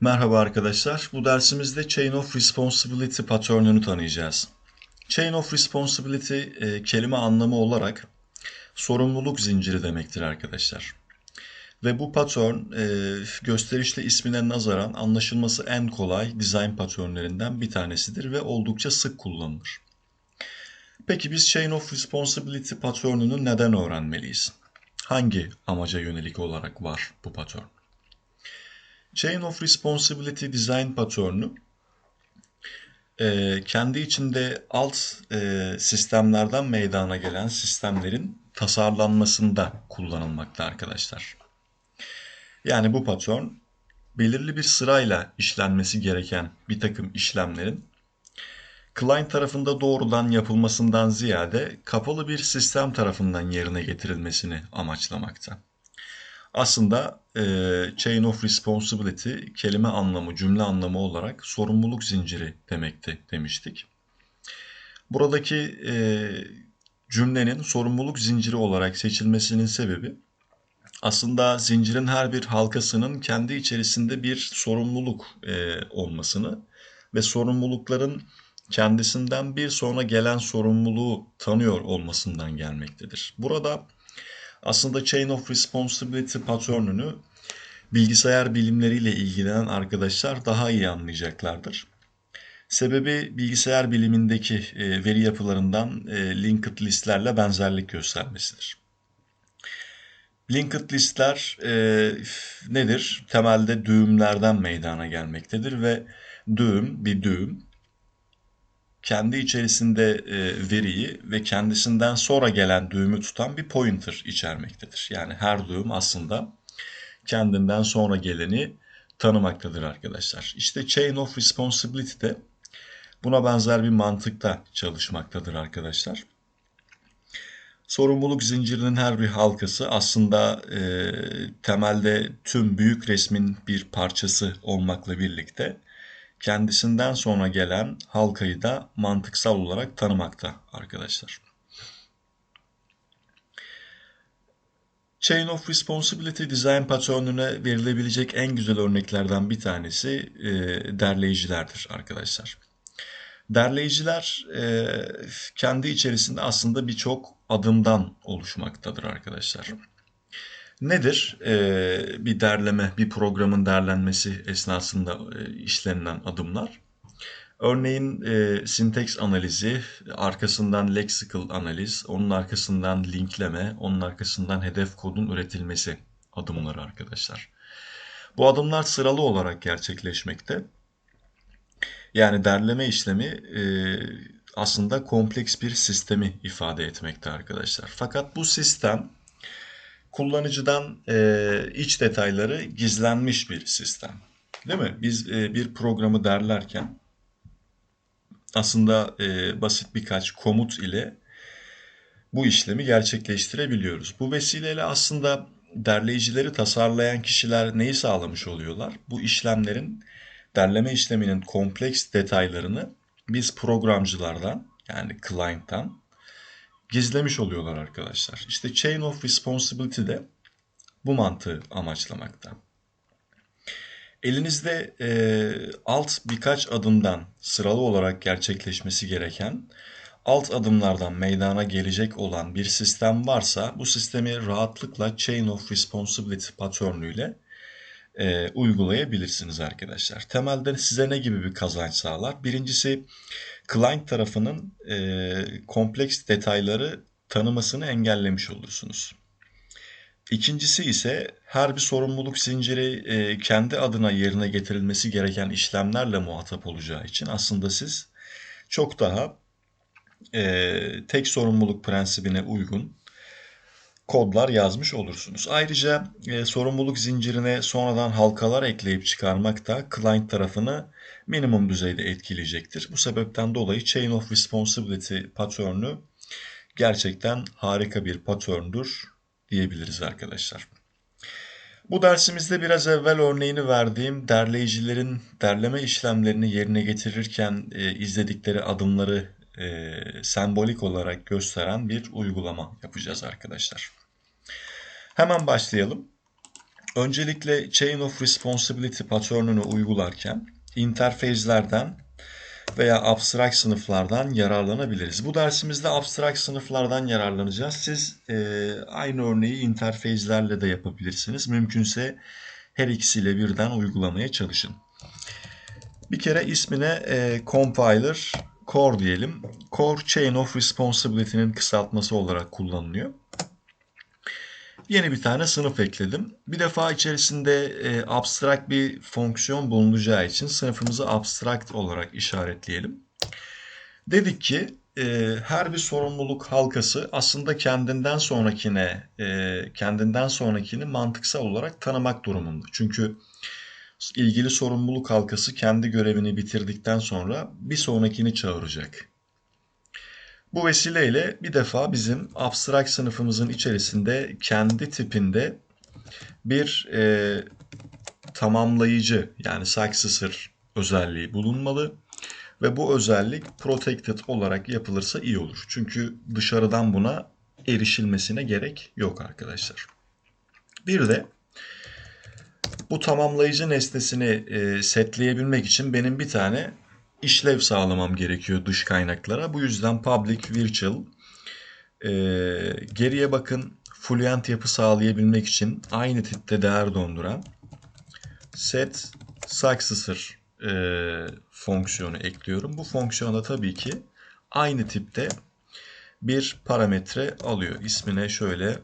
Merhaba arkadaşlar. Bu dersimizde Chain of Responsibility pattern'ünü tanıyacağız. Chain of Responsibility e, kelime anlamı olarak sorumluluk zinciri demektir arkadaşlar. Ve bu pattern e, gösterişli ismine nazaran anlaşılması en kolay design patternlerinden bir tanesidir ve oldukça sık kullanılır. Peki biz Chain of Responsibility pattern'ünü neden öğrenmeliyiz? Hangi amaca yönelik olarak var bu pattern? Chain of Responsibility Design Pattern'ü e, kendi içinde alt e, sistemlerden meydana gelen sistemlerin tasarlanmasında kullanılmakta arkadaşlar. Yani bu patern belirli bir sırayla işlenmesi gereken bir takım işlemlerin client tarafında doğrudan yapılmasından ziyade kapalı bir sistem tarafından yerine getirilmesini amaçlamakta. Aslında e, chain of responsibility kelime anlamı, cümle anlamı olarak sorumluluk zinciri demekti demiştik. Buradaki e, cümlenin sorumluluk zinciri olarak seçilmesinin sebebi aslında zincirin her bir halkasının kendi içerisinde bir sorumluluk e, olmasını ve sorumlulukların kendisinden bir sonra gelen sorumluluğu tanıyor olmasından gelmektedir. Burada aslında Chain of Responsibility pattern'ünü bilgisayar bilimleriyle ilgilenen arkadaşlar daha iyi anlayacaklardır. Sebebi bilgisayar bilimindeki e, veri yapılarından e, linked listlerle benzerlik göstermesidir. Linked listler e, nedir? Temelde düğümlerden meydana gelmektedir ve düğüm bir düğüm kendi içerisinde e, veriyi ve kendisinden sonra gelen düğümü tutan bir pointer içermektedir. Yani her düğüm aslında kendinden sonra geleni tanımaktadır arkadaşlar. İşte Chain of Responsibility de buna benzer bir mantıkta çalışmaktadır arkadaşlar. Sorumluluk zincirinin her bir halkası aslında e, temelde tüm büyük resmin bir parçası olmakla birlikte kendisinden sonra gelen halkayı da mantıksal olarak tanımakta arkadaşlar. Chain of Responsibility Design pattern'üne verilebilecek en güzel örneklerden bir tanesi e, derleyicilerdir arkadaşlar. Derleyiciler e, kendi içerisinde aslında birçok adımdan oluşmaktadır arkadaşlar. Nedir e, bir derleme, bir programın derlenmesi esnasında e, işlenilen adımlar? Örneğin e, sinteks analizi, arkasından lexical analiz, onun arkasından linkleme, onun arkasından hedef kodun üretilmesi adımları arkadaşlar. Bu adımlar sıralı olarak gerçekleşmekte. Yani derleme işlemi e, aslında kompleks bir sistemi ifade etmekte arkadaşlar. Fakat bu sistem kullanıcıdan e, iç detayları gizlenmiş bir sistem. Değil mi? Biz e, bir programı derlerken aslında e, basit birkaç komut ile bu işlemi gerçekleştirebiliyoruz. Bu vesileyle aslında derleyicileri tasarlayan kişiler neyi sağlamış oluyorlar? Bu işlemlerin derleme işleminin kompleks detaylarını biz programcılardan yani client'tan gizlemiş oluyorlar arkadaşlar. İşte Chain of Responsibility de bu mantığı amaçlamakta. Elinizde e, alt birkaç adımdan sıralı olarak gerçekleşmesi gereken alt adımlardan meydana gelecek olan bir sistem varsa bu sistemi rahatlıkla Chain of Responsibility paternüyle e, uygulayabilirsiniz arkadaşlar. Temelde size ne gibi bir kazanç sağlar? Birincisi client tarafının e, kompleks detayları tanımasını engellemiş olursunuz. İkincisi ise her bir sorumluluk zinciri e, kendi adına yerine getirilmesi gereken işlemlerle muhatap olacağı için aslında siz çok daha e, tek sorumluluk prensibine uygun kodlar yazmış olursunuz. Ayrıca e, sorumluluk zincirine sonradan halkalar ekleyip çıkarmak da client tarafını minimum düzeyde etkileyecektir. Bu sebepten dolayı Chain of Responsibility pattern'ü gerçekten harika bir patterndür diyebiliriz arkadaşlar. Bu dersimizde biraz evvel örneğini verdiğim derleyicilerin derleme işlemlerini yerine getirirken e, izledikleri adımları e, sembolik olarak gösteren bir uygulama yapacağız arkadaşlar. Hemen başlayalım. Öncelikle Chain of Responsibility pattern'ünü uygularken interface'lerden veya abstract sınıflardan yararlanabiliriz. Bu dersimizde abstract sınıflardan yararlanacağız. Siz e, aynı örneği interface'lerle de yapabilirsiniz. Mümkünse her ikisiyle birden uygulamaya çalışın. Bir kere ismine e, compiler core diyelim. Core Chain of Responsibility'nin kısaltması olarak kullanılıyor. Yeni bir tane sınıf ekledim. Bir defa içerisinde e, abstract bir fonksiyon bulunacağı için sınıfımızı abstract olarak işaretleyelim. Dedik ki e, her bir sorumluluk halkası aslında kendinden sonrakine e, kendinden sonrakini mantıksal olarak tanımak durumunda. Çünkü ilgili sorumluluk halkası kendi görevini bitirdikten sonra bir sonrakini çağıracak. Bu vesileyle bir defa bizim abstract sınıfımızın içerisinde kendi tipinde bir e, tamamlayıcı yani successor özelliği bulunmalı. Ve bu özellik protected olarak yapılırsa iyi olur. Çünkü dışarıdan buna erişilmesine gerek yok arkadaşlar. Bir de bu tamamlayıcı nesnesini e, setleyebilmek için benim bir tane işlev sağlamam gerekiyor dış kaynaklara. Bu yüzden public virtual e, geriye bakın fluent yapı sağlayabilmek için aynı tipte değer donduran set successor e, fonksiyonu ekliyorum. Bu fonksiyona tabii ki aynı tipte bir parametre alıyor. İsmine şöyle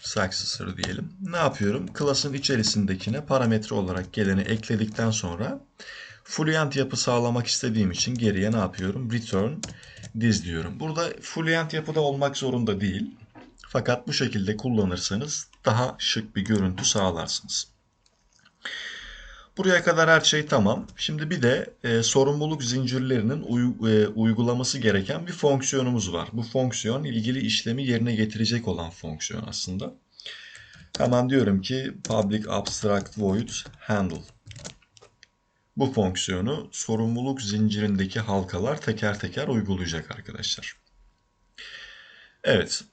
successor diyelim. Ne yapıyorum? Class'ın içerisindekine parametre olarak geleni ekledikten sonra Fluent yapı sağlamak istediğim için geriye ne yapıyorum? Return this diyorum. Burada fluent yapıda olmak zorunda değil. Fakat bu şekilde kullanırsanız daha şık bir görüntü sağlarsınız. Buraya kadar her şey tamam. Şimdi bir de e, sorumluluk zincirlerinin uy, e, uygulaması gereken bir fonksiyonumuz var. Bu fonksiyon ilgili işlemi yerine getirecek olan fonksiyon aslında. Hemen diyorum ki public abstract void handle. Bu fonksiyonu sorumluluk zincirindeki halkalar teker teker uygulayacak arkadaşlar. Evet.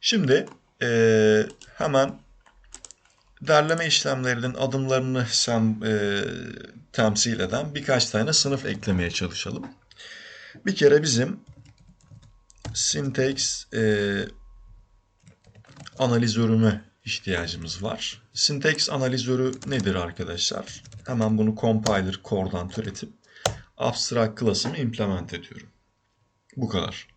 Şimdi e, hemen derleme işlemlerinin adımlarını sem, e, temsil eden birkaç tane sınıf eklemeye çalışalım. Bir kere bizim syntax e, analizörüne ihtiyacımız var. Syntax analizörü nedir arkadaşlar? Hemen bunu compiler core'dan türetip abstract class'ımı implement ediyorum. Bu kadar.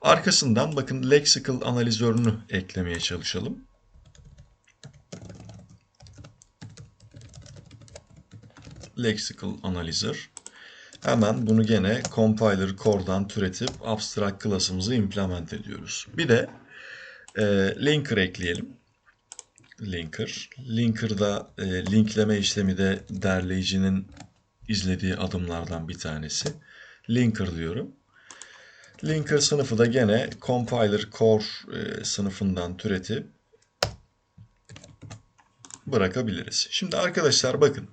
Arkasından bakın lexical analizörünü eklemeye çalışalım. Lexical analizör. Hemen bunu gene compiler core'dan türetip abstract class'ımızı implement ediyoruz. Bir de e, linker ekleyelim linker. Linker'da e, linkleme işlemi de derleyicinin izlediği adımlardan bir tanesi. Linker diyorum. Linker sınıfı da gene compiler core e, sınıfından türetip bırakabiliriz. Şimdi arkadaşlar bakın.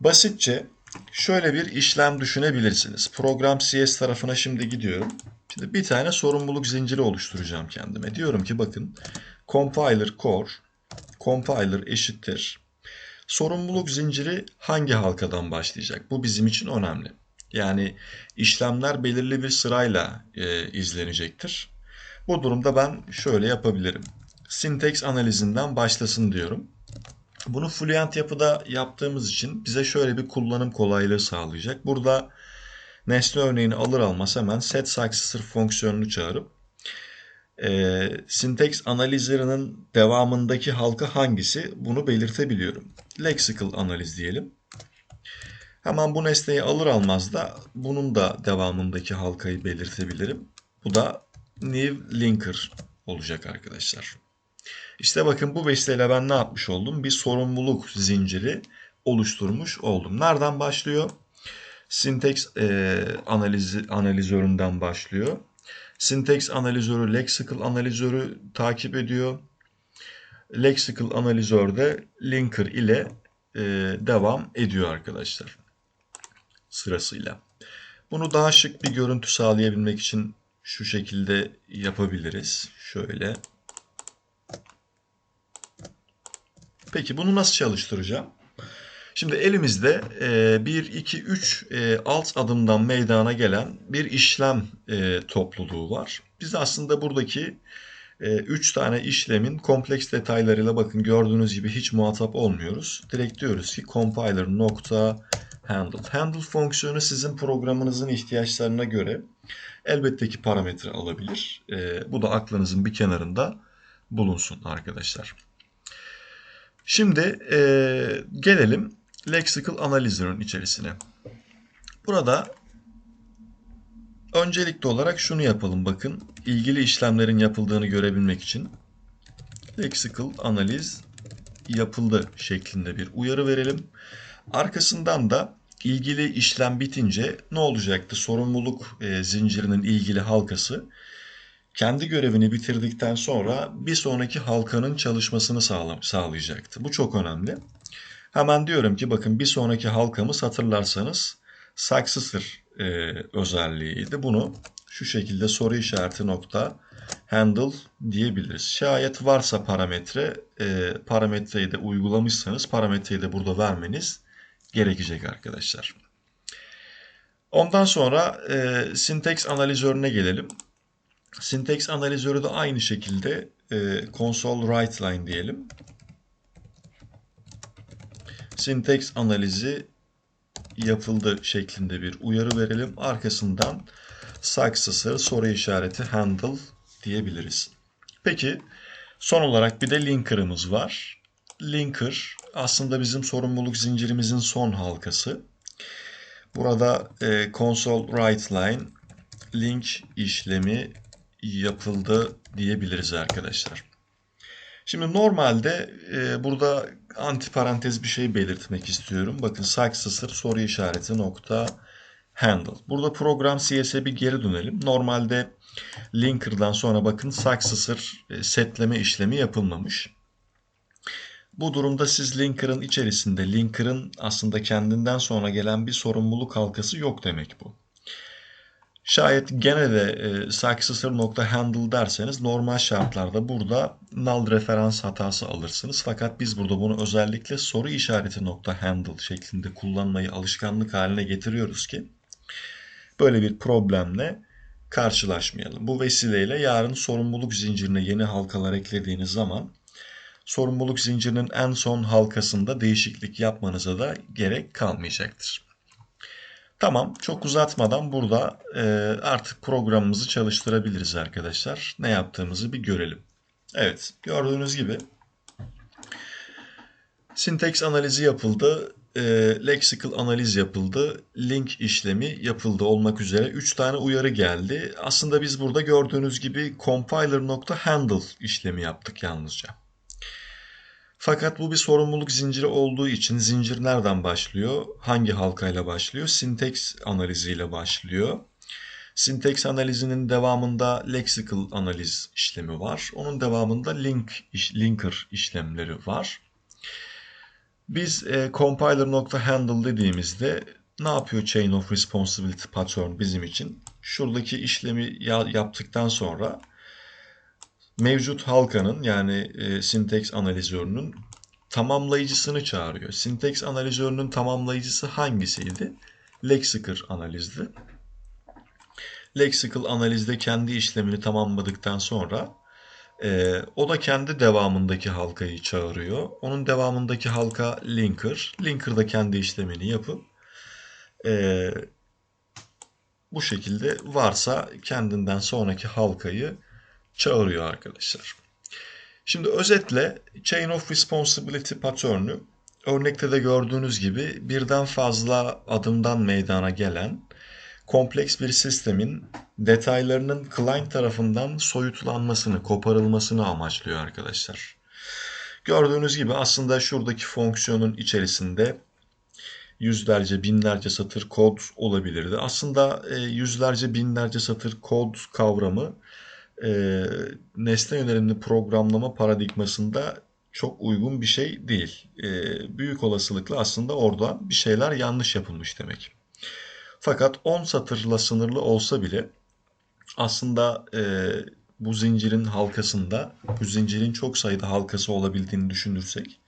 Basitçe şöyle bir işlem düşünebilirsiniz. Program CS tarafına şimdi gidiyorum. Şimdi bir tane sorumluluk zinciri oluşturacağım kendime. Diyorum ki bakın compiler core compiler eşittir. Sorumluluk zinciri hangi halkadan başlayacak? Bu bizim için önemli. Yani işlemler belirli bir sırayla e, izlenecektir. Bu durumda ben şöyle yapabilirim. Syntax analizinden başlasın diyorum. Bunu Fluent yapıda yaptığımız için bize şöyle bir kullanım kolaylığı sağlayacak. Burada nesne örneğini alır almaz hemen set successor fonksiyonunu çağırıp e, syntax analizlerinin devamındaki halka hangisi bunu belirtebiliyorum. Lexical analiz diyelim. Hemen bu nesneyi alır almaz da bunun da devamındaki halkayı belirtebilirim. Bu da new linker olacak arkadaşlar. İşte bakın bu vesileyle ben ne yapmış oldum? Bir sorumluluk zinciri oluşturmuş oldum. Nereden başlıyor? Syntax e, analizi, analizöründen başlıyor. Syntax analizörü, lexical analizörü takip ediyor. Lexical analizör de linker ile e, devam ediyor arkadaşlar. Sırasıyla. Bunu daha şık bir görüntü sağlayabilmek için şu şekilde yapabiliriz. Şöyle. Peki bunu nasıl çalıştıracağım? Şimdi elimizde 1, 2, 3 alt adımdan meydana gelen bir işlem e, topluluğu var. Biz aslında buradaki 3 e, tane işlemin kompleks detaylarıyla bakın gördüğünüz gibi hiç muhatap olmuyoruz. Direkt diyoruz ki compiler nokta handle. Handle fonksiyonu sizin programınızın ihtiyaçlarına göre elbette ki parametre alabilir. E, bu da aklınızın bir kenarında bulunsun arkadaşlar. Şimdi e, gelelim Lexical Analyzer'ın içerisine. Burada öncelikli olarak şunu yapalım bakın. ilgili işlemlerin yapıldığını görebilmek için Lexical Analiz yapıldı şeklinde bir uyarı verelim. Arkasından da ilgili işlem bitince ne olacaktı? Sorumluluk e, zincirinin ilgili halkası kendi görevini bitirdikten sonra bir sonraki halkanın çalışmasını sağlam, sağlayacaktı. Bu çok önemli. Hemen diyorum ki bakın bir sonraki halkamız hatırlarsanız successor e, özelliğiydi. Bunu şu şekilde soru işareti nokta handle diyebiliriz. Şayet varsa parametre, e, parametreyi de uygulamışsanız parametreyi de burada vermeniz gerekecek arkadaşlar. Ondan sonra e, syntax analizörüne gelelim. Syntax analizörü de aynı şekilde e, console write line diyelim. Syntax analizi yapıldı şeklinde bir uyarı verelim. Arkasından successor soru işareti handle diyebiliriz. Peki son olarak bir de linker'ımız var. Linker aslında bizim sorumluluk zincirimizin son halkası. Burada e, console write line link işlemi yapıldı diyebiliriz arkadaşlar. Şimdi normalde e, burada anti parantez bir şey belirtmek istiyorum. Bakın successor soru işareti nokta handle. Burada program CS'e bir geri dönelim. Normalde linker'dan sonra bakın successor e, setleme işlemi yapılmamış. Bu durumda siz linker'ın içerisinde linker'ın aslında kendinden sonra gelen bir sorumluluk halkası yok demek bu. Şayet gene de e, successor.handle derseniz normal şartlarda burada null referans hatası alırsınız. Fakat biz burada bunu özellikle soru işareti nokta handle şeklinde kullanmayı alışkanlık haline getiriyoruz ki böyle bir problemle karşılaşmayalım. Bu vesileyle yarın sorumluluk zincirine yeni halkalar eklediğiniz zaman sorumluluk zincirinin en son halkasında değişiklik yapmanıza da gerek kalmayacaktır. Tamam çok uzatmadan burada e, artık programımızı çalıştırabiliriz arkadaşlar. Ne yaptığımızı bir görelim. Evet gördüğünüz gibi syntax analizi yapıldı. E, lexical analiz yapıldı. Link işlemi yapıldı olmak üzere 3 tane uyarı geldi. Aslında biz burada gördüğünüz gibi compiler.handle işlemi yaptık yalnızca. Fakat bu bir sorumluluk zinciri olduğu için zincir nereden başlıyor? Hangi halkayla başlıyor? Syntax analiziyle başlıyor. Syntax analizinin devamında lexical analiz işlemi var. Onun devamında link linker işlemleri var. Biz e, compiler.handle dediğimizde ne yapıyor chain of responsibility pattern bizim için? Şuradaki işlemi yaptıktan sonra mevcut halkanın yani e, syntax analizörünün tamamlayıcısını çağırıyor. Syntax analizörünün tamamlayıcısı hangisiydi? Lexical analizdi. Lexical analizde kendi işlemini tamamladıktan sonra e, o da kendi devamındaki halkayı çağırıyor. Onun devamındaki halka linker. Linker da kendi işlemini yapıp e, bu şekilde varsa kendinden sonraki halkayı çağırıyor arkadaşlar. Şimdi özetle Chain of Responsibility pattern'ü örnekte de gördüğünüz gibi birden fazla adımdan meydana gelen kompleks bir sistemin detaylarının client tarafından soyutlanmasını, koparılmasını amaçlıyor arkadaşlar. Gördüğünüz gibi aslında şuradaki fonksiyonun içerisinde yüzlerce, binlerce satır kod olabilirdi. Aslında e, yüzlerce, binlerce satır kod kavramı e, nesne yönelimli programlama paradigmasında çok uygun bir şey değil. E, büyük olasılıkla aslında orada bir şeyler yanlış yapılmış demek. Fakat 10 satırla sınırlı olsa bile aslında e, bu zincirin halkasında, bu zincirin çok sayıda halkası olabildiğini düşünürsek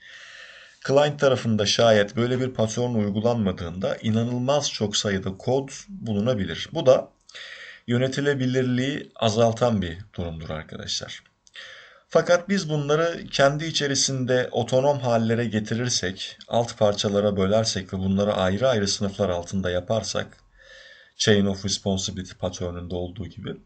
Client tarafında şayet böyle bir patron uygulanmadığında inanılmaz çok sayıda kod bulunabilir. Bu da yönetilebilirliği azaltan bir durumdur arkadaşlar. Fakat biz bunları kendi içerisinde otonom hallere getirirsek, alt parçalara bölersek ve bunları ayrı ayrı sınıflar altında yaparsak, Chain of Responsibility paterninde olduğu gibi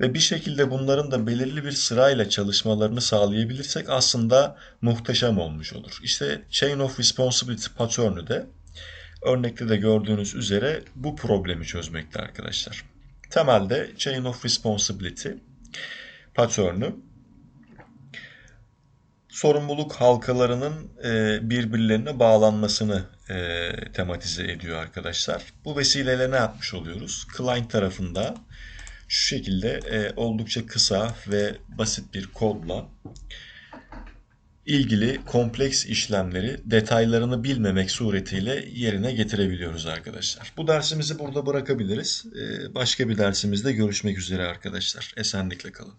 ve bir şekilde bunların da belirli bir sırayla çalışmalarını sağlayabilirsek aslında muhteşem olmuş olur. İşte Chain of Responsibility pattern'ü de örnekte de gördüğünüz üzere bu problemi çözmekte arkadaşlar. Temelde Chain of Responsibility pattern'ü sorumluluk halkalarının e, birbirlerine bağlanmasını e, tematize ediyor arkadaşlar. Bu vesileyle ne yapmış oluyoruz? Client tarafında şu şekilde e, oldukça kısa ve basit bir kodla ilgili kompleks işlemleri detaylarını bilmemek suretiyle yerine getirebiliyoruz arkadaşlar. Bu dersimizi burada bırakabiliriz. E, başka bir dersimizde görüşmek üzere arkadaşlar. Esenlikle kalın.